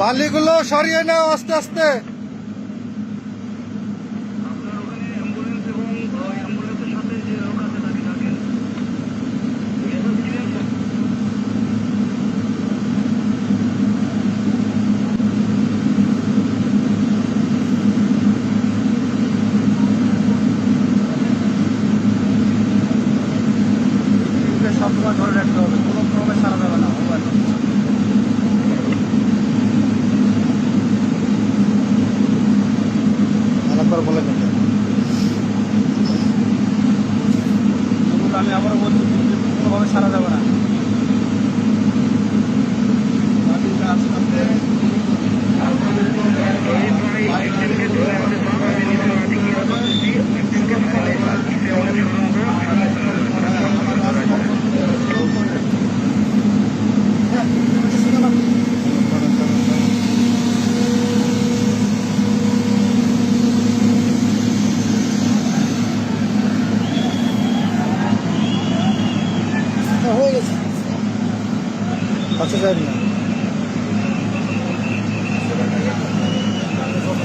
বালিগুলো সরিয়ে নাও আস্তে আস্তে আপনার ওখানে অ্যাম্বুলেন্স এবং ওই অ্যাম্বুলেন্সের সাথে যে লোক আছে তাকে ডাকেন এসব ছিলেন তো? সবসময় ধরে রাখতে হবে কোনো ক্রমে সারা যাবে না আরেকবার বলে দেন হয়ে গেছে। কাছে যাই না।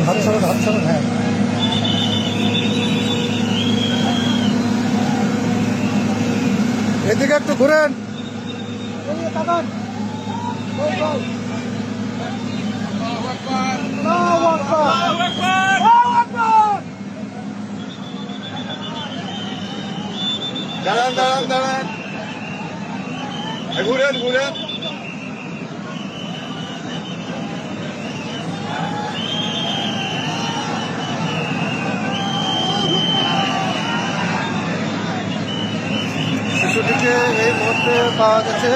হাত ছাড়ো হাত ছাড়ো হ্যাঁ। এদিকে একটু ঘুরেন। দাঁড়ান দাঁড়ান দাঁড়ান। ঘুরেন ঘুরেন শিশুটিকে এই মুহূর্তে পাওয়া গেছে।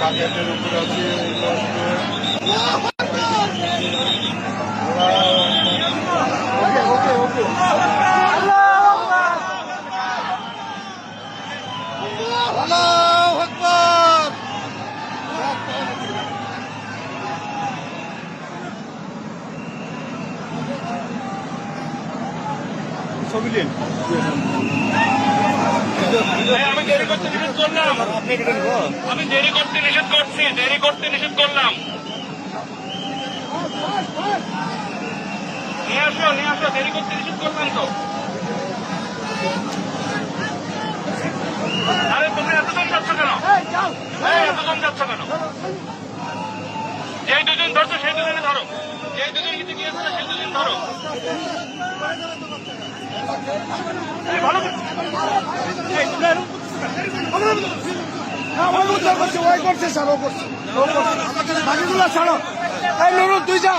বাকেটের উপর আছে ওকে ওকে ওকে আল্লাহু! ছবি নিন আমি দেরি করতে নিষেধ করলাম। আমি দেরি করতে নিষেধ করছি দেরি করতে নিষেধ করলাম। নিয়ে আসো নিয়ে আসো দেরি করতে নিষেধ করলাম তো। আরে তুমি এতজন যাচ্ছ কেন? এই, এতজন যাচ্ছ কেন? এই, ভালো করে- এই, তোমরা এরকম করতেছো কেন? ওই করছে ছাড়ো করছে বাকিগুলো ছাড়ো এই যা